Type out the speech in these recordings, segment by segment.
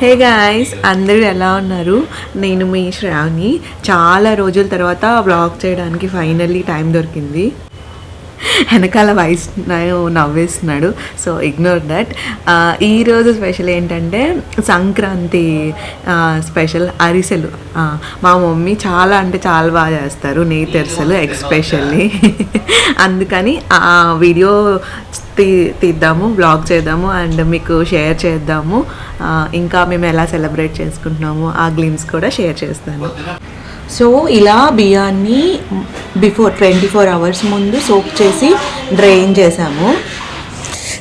Hey guys అందరూ ఎలా ఉన్నారు? నేను మీ శ్రావణి. చాలా రోజుల తర్వాత బ్లాగ్ చేయడానికి ఫైనల్లీ టైం దొరికింది. వెనకాల వయసు నవ్వేస్తున్నాడు. సో ఇగ్నోర్ దట్ ఈరోజు స్పెషల్ ఏంటంటే సంక్రాంతి స్పెషల్ అరిసెలు. మా మమ్మీ చాలా అంటే చాలా బాగా చేస్తారు నెయ్యి ఎక్స్పెషల్లీ అందుకని ఆ వీడియో తీ తీద్దాము బ్లాగ్ చేద్దాము అండ్ మీకు షేర్ చేద్దాము. ఇంకా మేము ఎలా సెలబ్రేట్ చేసుకుంటున్నాము ఆ గ్లిమ్స్ కూడా షేర్ చేస్తాను. సో ఇలా బియ్యాన్ని బిఫోర్ ట్వంటీ ఫోర్ అవర్స్ ముందు సోప్ చేసి డ్రైన్ చేసాము.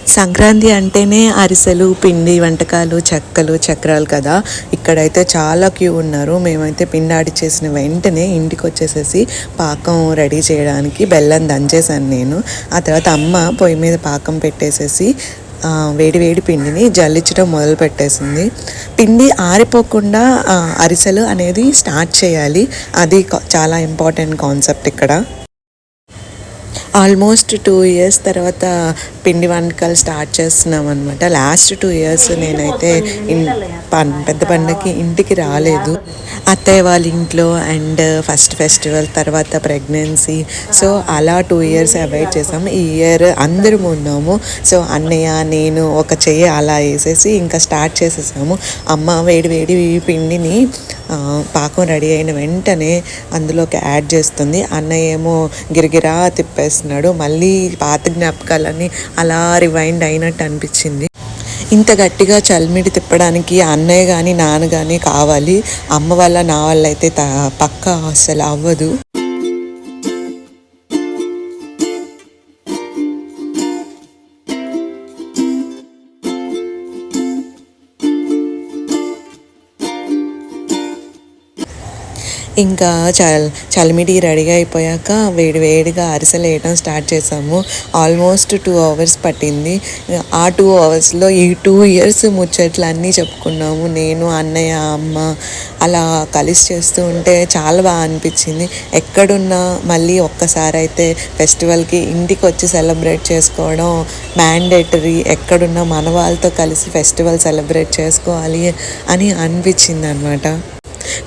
సంక్రాంతి అంటేనే అరిసెలు పిండి వంటకాలు చెక్కలు చక్రాలు కదా. ఇక్కడైతే చాలా క్యూ ఉన్నారు. మేమైతే పిండి ఆడి చేసిన వెంటనే ఇంటికి వచ్చేసేసి పాకం రెడీ చేయడానికి బెల్లం దంచేసాను నేను. ఆ తర్వాత అమ్మ పొయ్యి మీద పాకం పెట్టేసేసి వేడి వేడి పిండిని జల్లించడం మొదలు పెట్టేసింది. పిండి ఆరిపోకుండా అరిసెలు అనేది స్టార్ట్ చేయాలి. అది చాలా ఇంపార్టెంట్ కాన్సెప్ట్ ఇక్కడ. ఆల్మోస్ట్ టూ ఇయర్స్ తర్వాత పిండి వంటకాలు స్టార్ట్ చేస్తున్నాం అనమాట లాస్ట్ టూ ఇయర్స్ నేనైతే ఇన్ పన్ పెద్ద పండగకి ఇంటికి రాలేదు. అత్తయ్య వాళ్ళ ఇంట్లో అండ్ ఫస్ట్ ఫెస్టివల్ తర్వాత ప్రెగ్నెన్సీ. సో అలా టూ ఇయర్స్ అవాయిడ్ చేసాం. ఈ ఇయర్ అందరం ఉన్నాము. సో అన్నయ్య నేను ఒక చెయ్యి అలా వేసేసి ఇంకా స్టార్ట్ చేసేసాము. అమ్మ వేడి వేడి పిండిని పాకం రెడీ అయిన వెంటనే అందులోకి యాడ్ చేస్తుంది. అన్నయ్య ఏమో గిరిగిరా తిప్పేస్తున్నాడు. మళ్ళీ పాత జ్ఞాపకాలన్నీ అలా రివైండ్ అయినట్టు అనిపించింది. ఇంత గట్టిగా చల్మిడి తిప్పడానికి అన్నయ్య కానీ నాన్న కానీ కావాలి. అమ్మ వల్ల నా వల్ల అయితే త పక్క అసలు అవ్వదు. ఇంకా చల్ చలిమిడి రెడీగా అయిపోయాక వేడి వేడిగా అరిసెలు వేయడం స్టార్ట్ చేసాము. ఆల్మోస్ట్ టూ అవర్స్ పట్టింది. ఆ టూ అవర్స్లో ఈ టూ ఇయర్స్ ముచ్చట్లు అన్నీ చెప్పుకున్నాము. నేను అన్నయ్య అమ్మ అలా కలిసి చేస్తూ ఉంటే చాలా బాగా అనిపించింది. ఎక్కడున్నా మళ్ళీ ఒక్కసారి అయితే ఫెస్టివల్కి ఇంటికి వచ్చి సెలబ్రేట్ చేసుకోవడం మ్యాండేటరీ. ఎక్కడున్నా మన వాళ్ళతో కలిసి ఫెస్టివల్ సెలబ్రేట్ చేసుకోవాలి అని అనిపించింది అనమాట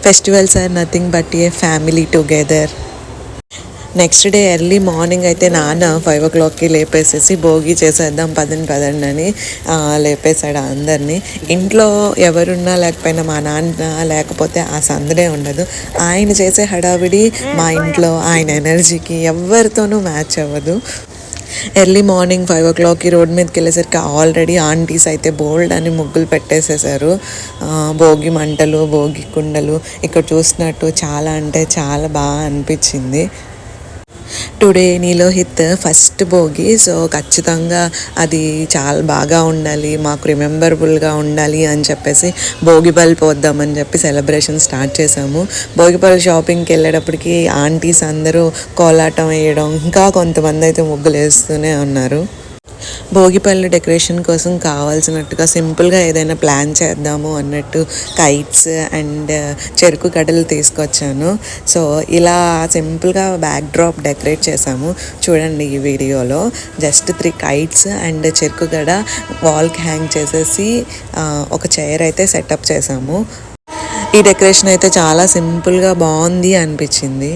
festivals are nothing but a family together. Next day early morning అయితే నాన్న ఫైవ్ ఓ క్లాక్కి లేపేసేసి భోగి చేసేద్దాం పదండి పదండి అని లేపేశాడు అందరినీ. ఇంట్లో ఎవరున్నా లేకపోయినా మా నాన్న లేకపోతే ఆ సందడే ఉండదు. ఆయన చేసే హడావిడి మా ఇంట్లో ఆయన ఎనర్జీకి ఎవరితోనూ మ్యాచ్ అవ్వదు. ఎర్లీ మార్నింగ్ ఫైవ్ ఓ క్లాక్కి రోడ్ మీదకి వెళ్ళేసరికి ఆల్రెడీ ఆంటీస్ అయితే బోల్డ్ అని ముగ్గులు పెట్టేసేసారు. ఆ, భోగి మంటలు భోగి కుండలు ఇక్కడ చూసినట్టు చాలా అంటే చాలా బాగా అనిపించింది. Today Neelohit first Bhogi. So ఖచ్చితంగా అది చాలా బాగా ఉండాలి మాకు రిమెంబరబుల్గా ఉండాలి అని చెప్పేసి భోగిపల్లి పోద్దామని చెప్పి సెలబ్రేషన్ స్టార్ట్ చేసాము భోగిపల్లి షాపింగ్కి వెళ్ళేటప్పటికి ఆంటీస్ అందరూ కోలాటం వేయడం ఇంకా కొంతమంది అయితే ముగ్గులు వేస్తూనే ఉన్నారు. భోగిపల్లి డెకరేషన్ కోసం కావాల్సినట్టుగా సింపుల్గా ఏదైనా ప్లాన్ చేద్దాము అన్నట్టు కైట్స్ అండ్ చెరుకు గడలు తీసుకొచ్చాను. సో ఇలా సింపుల్గా బ్యాక్ డ్రాప్ డెకరేట్ చేశాము. చూడండి ఈ వీడియోలో. జస్ట్ త్రీ కైట్స్ అండ్ చెరుకు గడ వాల్కి హ్యాంగ్ చేసేసి ఒక చైర్ అయితే సెటప్ చేసాము ఈ డెకరేషన్ అయితే చాలా సింపుల్గా బాగుంది అనిపించింది.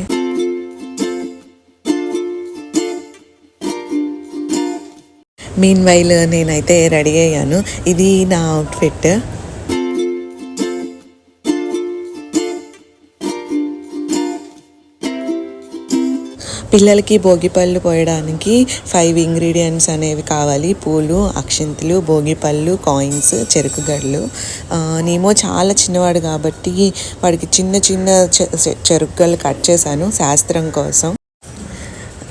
మీన్ వైల్ నేనైతే రెడీ అయ్యాను. ఇది నా అవుట్ఫిట్ పిల్లలకి భోగిపళ్ళు పోయడానికి ఫైవ్ ఇంగ్రీడియంట్స్ అనేవి కావాలి. పూలు అక్షింతలు భోగిపళ్ళు కాయిన్స్ చెరుకు గడ్డలు. నేమో చాలా చిన్నవాడు కాబట్టి వాడికి చిన్న చిన్న చె- చెరుకు కట్ చేశాను శాస్త్రం కోసం.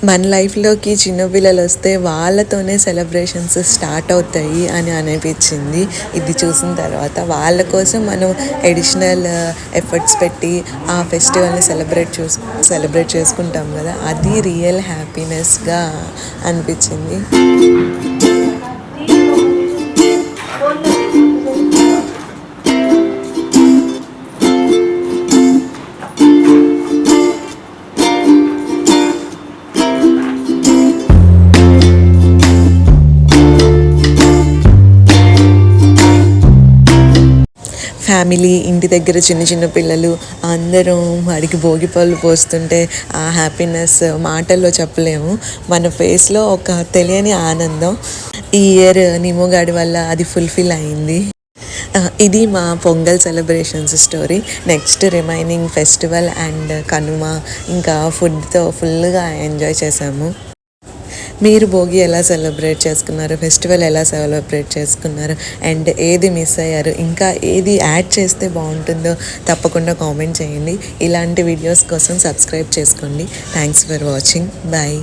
మన లైఫ్లోకి చిన్నపిల్లలు వస్తే వాళ్ళతోనే సెలబ్రేషన్స్ స్టార్ట్ అవుతాయి అని అనిపించింది. ఇది చూసిన తర్వాత వాళ్ళ కోసం మనం ఎడిషనల్ ఎఫర్ట్స్ uh, పెట్టి ఆ ఫెస్టివల్ని సెలబ్రేట్ చూ సెలబ్రేట్ చేసుకుంటాం కదా. అది రియల్ హ్యాపీనెస్గా అనిపించింది. ఫ్యామిలీ ఇంటి దగ్గర చిన్న చిన్న పిల్లలు అందరం వాడికి భోగి పళ్ళు పోస్తుంటే ఆ హ్యాపీనెస్ మాటల్లో చెప్పలేము. మన ఫేస్లో ఒక తెలియని ఆనందం. ఈ ఇయర్ నిమోగాడి వల్ల అది ఫుల్ఫిల్ అయింది. ఇది మా Pongal celebrations story. Next remaining festival and Kanuma. ఇంకా ఫుడ్తో ఫుల్గా ఎంజాయ్ చేసాము. మీరు భోగి ఎలా సెలబ్రేట్ చేసుకున్నారు? ఫెస్టివల్ ఎలా సెలబ్రేట్ చేసుకున్నారు? అండ్ ఏది మిస్ అయ్యారు? ఇంకా ఏది యాడ్ చేస్తే బాగుంటుందో తప్పకుండా కామెంట్ చేయండి. ఇలాంటి వీడియోస్ కోసం సబ్స్క్రైబ్ చేసుకోండి. Thanks for watching bye